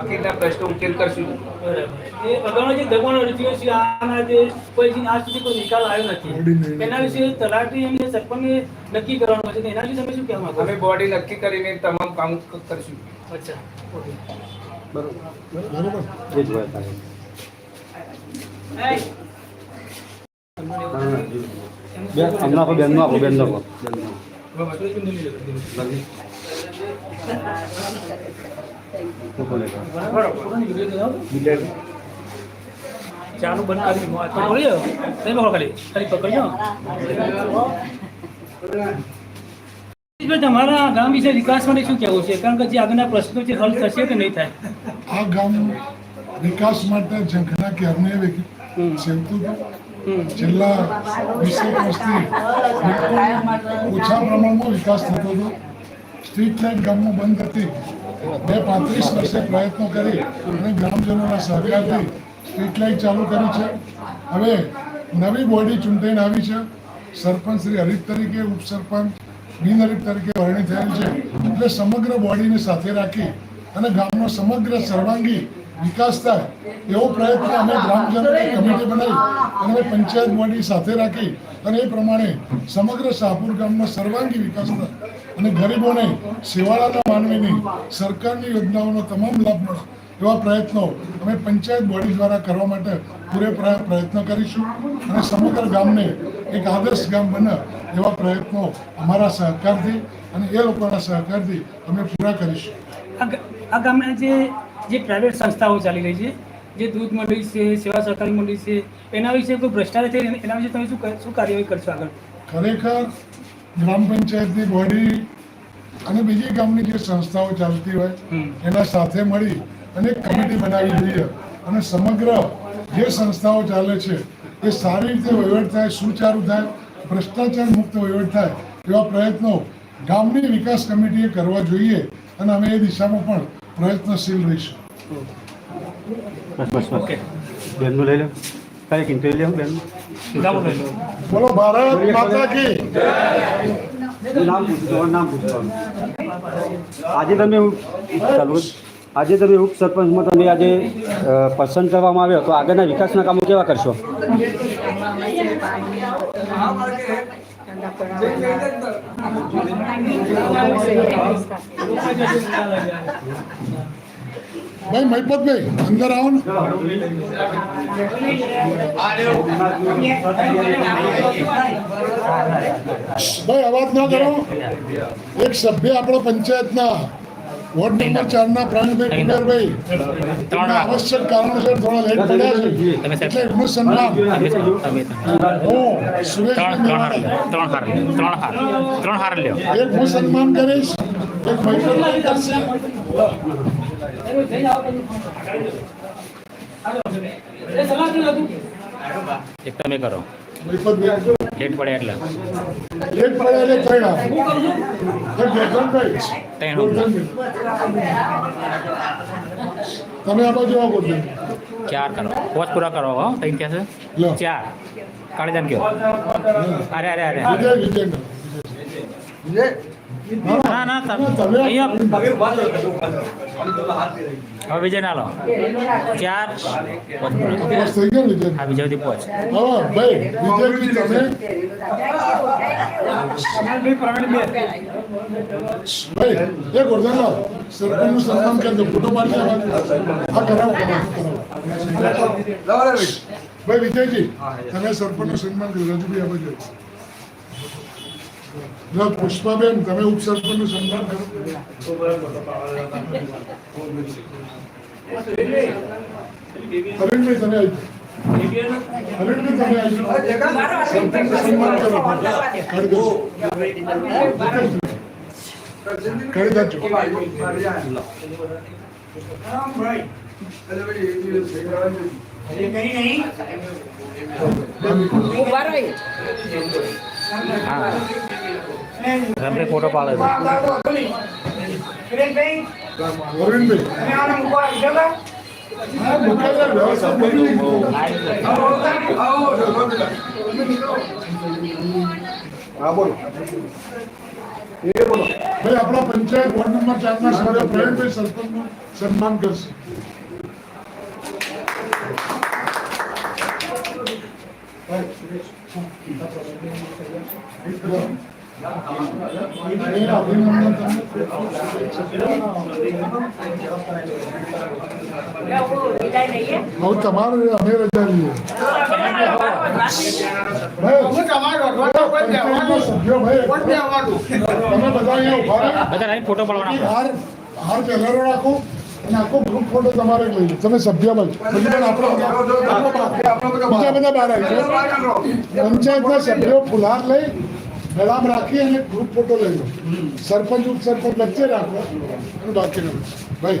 બાકીના પ્રશ્નો ઉકેલ કરશું. બરાબર. એ અગાઉના જે દબાણ અરજીઓ છે આના જે કોઈ આ આજ સુધી કોઈ નિકાલ આવ્યો નથી. એના વિશે તલાટી અને સરપંચને નક્કી કરવાનું છે. એના વિશે તમે શું કહેવા માંગો અમે બોડી નક્કી કરીને તમામ કામ કરશું. અચ્છા ઓકે. એ જ વાત આવે. બેન, આપો, આપો. ચાલુ બંધ તમારા ગામ વિશે વિકાસ માટે શું કહેવું છે કારણ કે જે આગળના પ્રશ્નો છે હલ થશે કે નહીં થાય આ ગામ વિકાસ માટે ઝંખના સેવતું છેલ્લા વીસેક વર્ષથી ઓછા પ્રમાણમાં વિકાસ થતો હતો સ્ટ્રીટ લાઇટ ગામમાં બંધ હતી બે પાંત્રીસ વર્ષે પ્રયત્નો કરી અને ગ્રામજનોના સહકારથી સ્ટ્રીટ લાઇટ ચાલુ કરી છે. હવે નવી બોડી ચૂંટાઈને આવી છે. સરપંચ શ્રી હરીફ તરીકે, ઉપસરપંચ બિનહરીફ તરીકે વરણી થયેલ છે. એટલે સમગ્ર બોડીને સાથે રાખી અને ગામનો સમગ્ર સર્વાંગી વિકાસ થાય એવો પ્રયત્ન અમે ગ્રામજનોની કમિટી બનાવી અને પંચાયત બોડી સાથે રાખી અને એ પ્રમાણે સમગ્ર શાહપુર ગામનો સર્વાંગી વિકાસ થાય. અને ગરીબોને સેવાળાના માનવીની સરકારની યોજનાઓનો તમામ લાભ મળે એવા પ્રયત્નો અમે પંચાયત બોડી દ્વારા કરવા માટે પૂરેપૂરા પ્રયત્ન કરીશું અને સમગ્ર ગામને એક આદર્શ ગામ બને એવા પ્રયત્નો અમારા સહકારથી અને એ લોકોના સહકારથી અમે પૂરા કરીશું. આ ગામના જે જે પ્રાઇવેટ સંસ્થાઓ ચાલી રહી છે જે દૂધ મંડળી છે સેવા સહકારી મંડળી છે એના વિશે કોઈ ભ્રષ્ટાચાર થઈ એના વિશે તમે શું શું કાર્યવાહી કરશો આગળ? ખરેખર ગ્રામ પંચાયતની બોડી અને બીજી ગામની જે સંસ્થાઓ ચાલતી હોય. એના સાથે મળી અને કમિટી બનાવી જોઈએ. અને સમગ્ર જે સંસ્થાઓ ચાલે છે એ સારી રીતે વહીવટ થાય સુચારુ થાય ભ્રષ્ટાચાર મુક્ત વહીવટ થાય એવા પ્રયત્નો ગામની વિકાસ કમિટીએ કરવા જોઈએ. અને અમે એ દિશામાં પણ પ્રયત્નશીલ રહીશું. બસ બસ બસ. બેનનું લઈ લો. કઈ કિંતુ લઈ લો લો. બોલો ભારત માતા કી નામ નામ આજે તમે ચાલુ આજે તમે ઉપસરપંચમાં તમે આજે પસંદ કરવામાં આવ્યો તો આગળના વિકાસના કામો કેવા કરશો? ભાઈ મહિપતભાઈ અંદર આવો ને ભાઈ અવાજ ના કરો એક સભ્ય આપણા પંચાયતના વોર્ડ નંબર ચાર ના પ્રાણભાઈ કુબેરભાઈ એમના આવશ્યક કારણોસર થોડા લેટ પડ્યા છે એટલે એમનું સન્માન હું સુરેશભાઈ મેવાડા ત્રણ હાર ત્રણ હાર ત્રણ હાર લ્યો એક હું સન્માન કરીશ એક મહિપતભાઈ કરશે એ સલાહ કેવું હતું એક તમે કરો મહિપતભાઈ લેટ પડે એટલે લેટ પડ્યા એટલે ત્રણ આપ. એક ગોરધનભાઈ ત્રણ. ગોરધનભાઈ. તમે આ બાજુ આવો ગોરધનભાઈ. ચાર કરો પોચ પૂરા કરો હો તઈ કે છે લો. ચાર કાઢી દેમ કયો અરે અરે અરે વિજય વિજય ના ના તમે તમે અહીંયા હવે વિજય ના લો. ચાર. વિજય બધી હા ભાઈ વિજયજી તમે? ભાઈ એ ગોરધનલાલ સરપંચનું સન્માન કરજો ફોટો પાડી હા કરાવો કરાવો ભાઈ વિજયજી તમે સરપંચનું સન્માન કર્યું રજૂભાઈ આ બાજુ. લો, પુષ્પાબેન તમે ઉપસર્ગનો કરો હરીનભાઈ તમે આવી કરો હા રમરે ફોટો આપણા પંચાયત વોર્ડ નંબર ચારના સભ્ય પ્રવીણભાઈ સરપંચનું સન્માન કરશે એ તમારું હવે તમારે અમે રજા લઈએ બધા અહીંયા ઊભા બધા ફોટો પાડવાના હાર હાર પહેલાનો રાખો. અને આખો ગ્રુપ ફોટો તમારે લઈ લો તમે સભ્ય બન. બીજા બધા બહાર આવી. પંચાયતના સભ્યો ફુલાર લઈ ગળામ રાખી અને ગ્રુપ ફોટો લઈ લો. સરપંચ ઉપસરપંચ વચ્ચે રાખો. અને બાકી ભાઈ.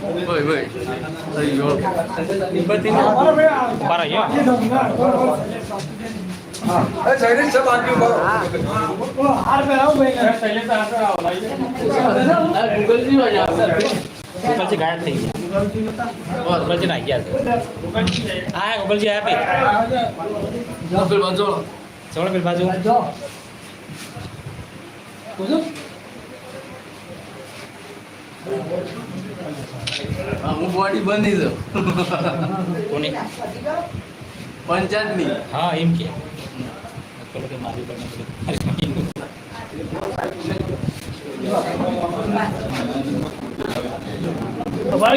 ભગવાન હાર પહેરી લો બાર આવ્યો ગોપાલજી ગાયબ થઈ ગયા ગોપાલજી ના ગયા હા. આયા પે ચલો પેલી બાજુ હું બોડી બની દઉં. કોની? પંચાયતની. હા એમ કે. કે મારી નહીં. બાર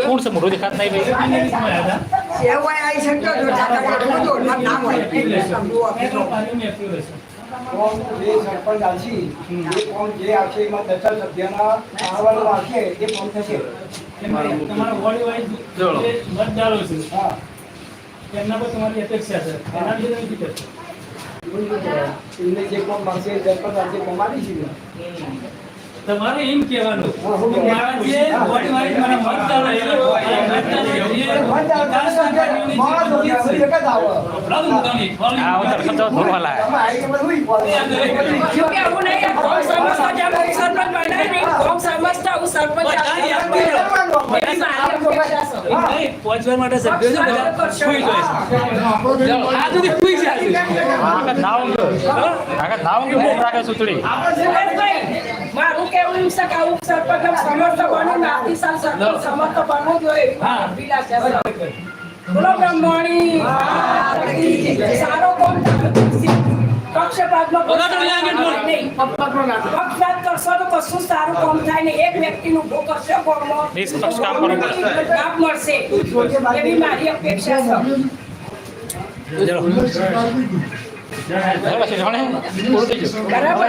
કોણ છે મોઢું દેખાત નહીં ભાઈ? સરપંચ ફોર્મ જે અહેવાલો આવશે એ ફોર્મ તમારા બોડી વાઇઝ. જે મતદારો હા એમના પર તમારી અપેક્ષા છે એના લીધે તમે છો. એમને જે ફોર્મ આવશે સરપંચ આવશે ફોર્મ છે. તમારે એમ કહેવાનું. કે મારા જે બોડી વાઇઝ મારા જે મારા બધી લોકો છે. પહોંચવા માટે સભ્યો છે સારો કોણ પક્ષપાતનો પક્ષપાત કશું સારું કામ થાય ને એક વ્યક્તિનું બરાબર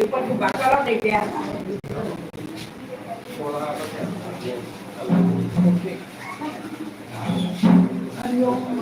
સરપંચ બાકાલા થઈ ગયા हरि ओम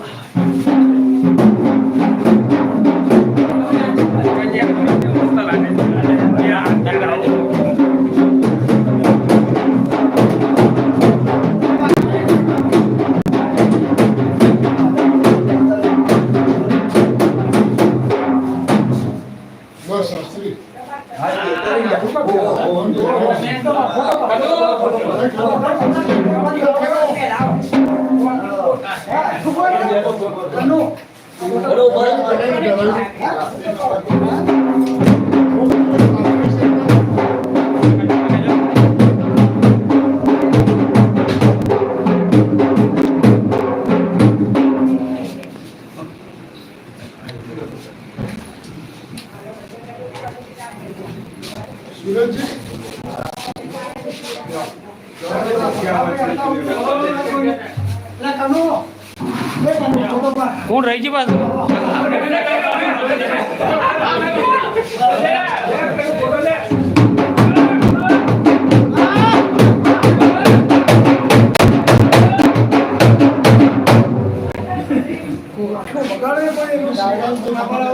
કોણ રહી છે પાછું? બગાડે પણ